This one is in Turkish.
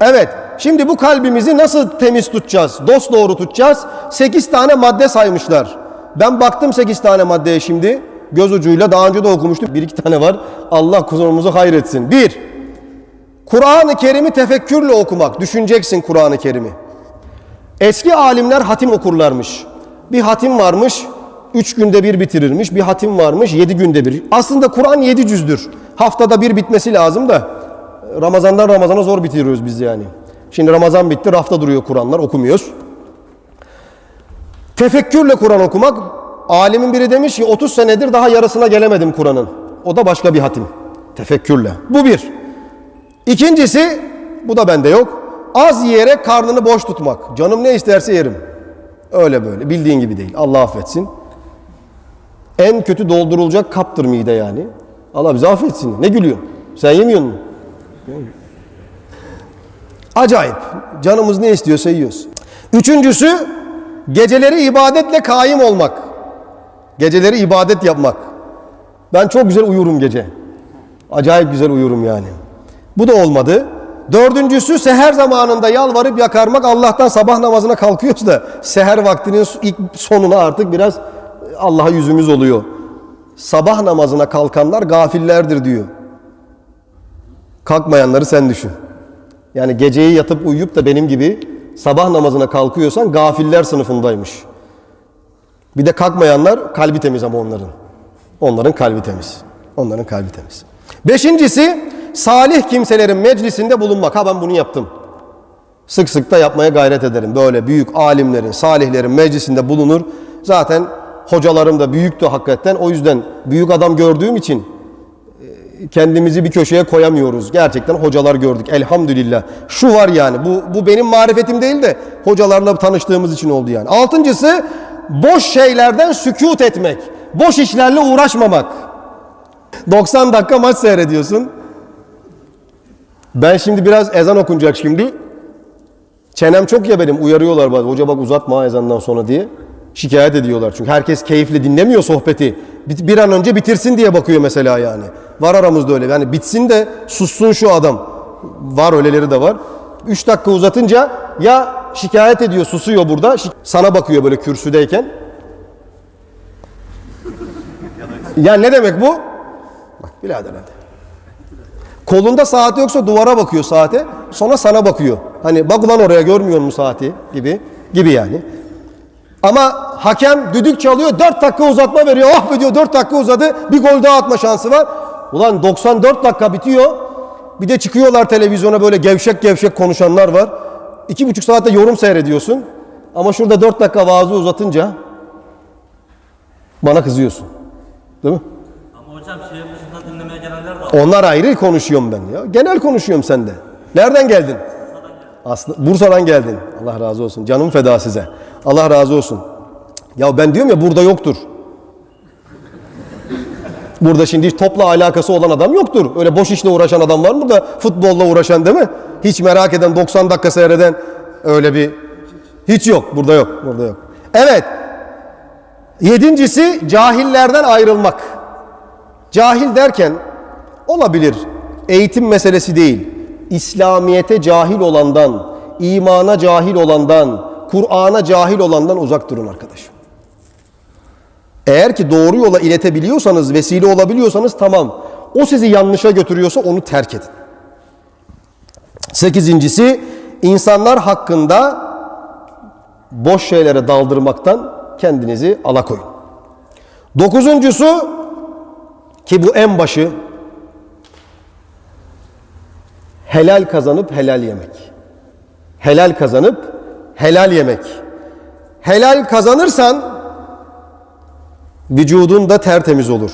Evet, şimdi bu kalbimizi nasıl temiz tutacağız, dost doğru tutacağız? 8 tane madde saymışlar. Ben baktım 8 tane maddeye şimdi. Göz ucuyla daha önce de okumuştum. Bir iki tane var. Allah kusurumuzu hayretsin. Bir, Kur'an-ı Kerim'i tefekkürle okumak. Düşüneceksin Kur'an-ı Kerim'i. Eski alimler hatim okurlarmış. Bir hatim varmış, üç günde bir bitirirmiş. Bir hatim varmış, yedi günde bir. Aslında Kur'an yedi cüzdür. Haftada bir bitmesi lazım da Ramazandan Ramazana zor bitiriyoruz biz yani. Şimdi Ramazan bitti, rafta duruyor Kur'anlar, okumuyoruz. Tefekkürle Kur'an okumak, alimin biri demiş ki 30 senedir daha yarısına gelemedim Kur'an'ın. O da başka bir hatim. Tefekkürle. Bu bir. İkincisi, bu da bende yok. Az yiyerek karnını boş tutmak. Canım ne isterse yerim. Öyle böyle. Bildiğin gibi değil. Allah affetsin. En kötü doldurulacak kaptır mide yani. Allah bizi affetsin. Ne gülüyorsun? Sen yemiyor musun? Acayip. Canımız ne istiyorsa yiyoruz. Üçüncüsü geceleri ibadetle kaim olmak. Geceleri ibadet yapmak. Ben çok güzel uyurum gece. Acayip güzel uyurum yani. Bu da olmadı. Dördüncüsü seher zamanında yalvarıp yakarmak. Allah'tan sabah namazına kalkıyoruz da seher vaktinin ilk sonuna artık biraz Allah'a yüzümüz oluyor. Sabah namazına kalkanlar gafillerdir diyor. Kalkmayanları sen düşün. Yani geceyi yatıp uyuyup da benim gibi sabah namazına kalkıyorsan gafiller sınıfındaymış. Bir de kalkmayanlar kalbi temiz ama onların. Onların kalbi temiz. Onların kalbi temiz. Beşincisi salih kimselerin meclisinde bulunmak. Ha ben bunu yaptım. Sık sık da yapmaya gayret ederim. Böyle büyük alimlerin, salihlerin meclisinde bulunur. Zaten hocalarım da büyüktü hakikaten. O yüzden büyük adam gördüğüm için kendimizi bir köşeye koyamıyoruz. Gerçekten hocalar gördük elhamdülillah. Şu var yani bu, bu benim marifetim değil de hocalarla tanıştığımız için oldu yani. Altıncısı boş şeylerden sükut etmek. Boş işlerle uğraşmamak. 90 dakika maç seyrediyorsun. Ben şimdi biraz ezan okunacak şimdi. Çenem çok ya benim uyarıyorlar bazı. Hoca bak uzatma ezandan sonra diye. Şikayet ediyorlar çünkü herkes keyifle dinlemiyor sohbeti. Bir, an önce bitirsin diye bakıyor mesela yani. Var aramızda öyle. Yani bitsin de sussun şu adam. Var öyleleri de var. 3 dakika uzatınca ya şikayet ediyor susuyor burada. Sana bakıyor böyle kürsüdeyken. Ya ne demek bu? Bak birader hadi. Kolunda saati yoksa duvara bakıyor saate. Sonra sana bakıyor. Hani bak ulan oraya görmüyor musun saati gibi. Gibi yani. Ama hakem düdük çalıyor 4 dakika uzatma veriyor. Oh be diyor 4 dakika uzadı. Bir gol daha atma şansı var. Ulan 94 dakika bitiyor. Bir de çıkıyorlar televizyona böyle gevşek gevşek konuşanlar var. 2,5 saatte yorum seyrediyorsun. Ama şurada 4 dakika vaazı uzatınca bana kızıyorsun. Değil mi? Ama hocam şehir dışında dinlemeye gelenler de var. Onlar ayrı konuşuyorum ben ya. Genel konuşuyorum sende. Nereden geldin? Aslı, Bursa'dan geldin. Allah razı olsun. Canım feda size. Allah razı olsun. Ya ben diyorum ya burada yoktur. Burada şimdi topla alakası olan adam yoktur. Öyle boş işle uğraşan adam var mı da futbolla uğraşan değil mi? Hiç merak eden 90 dakika seyreden öyle bir hiç yok. Burada yok. Burada yok. Evet. Yedincisi cahillerden ayrılmak. Cahil derken olabilir. Eğitim meselesi değil. İslamiyete cahil olandan, imana cahil olandan, Kur'an'a cahil olandan uzak durun arkadaşım. Eğer ki doğru yola iletebiliyorsanız, vesile olabiliyorsanız tamam. O sizi yanlışa götürüyorsa onu terk edin. Sekizincisi, insanlar hakkında boş şeylere daldırmaktan kendinizi alakoyun. Dokuzuncusu, ki bu en başı helal kazanıp helal yemek. Helal kazanıp helal yemek. Helal kazanırsan vücudun da tertemiz olur.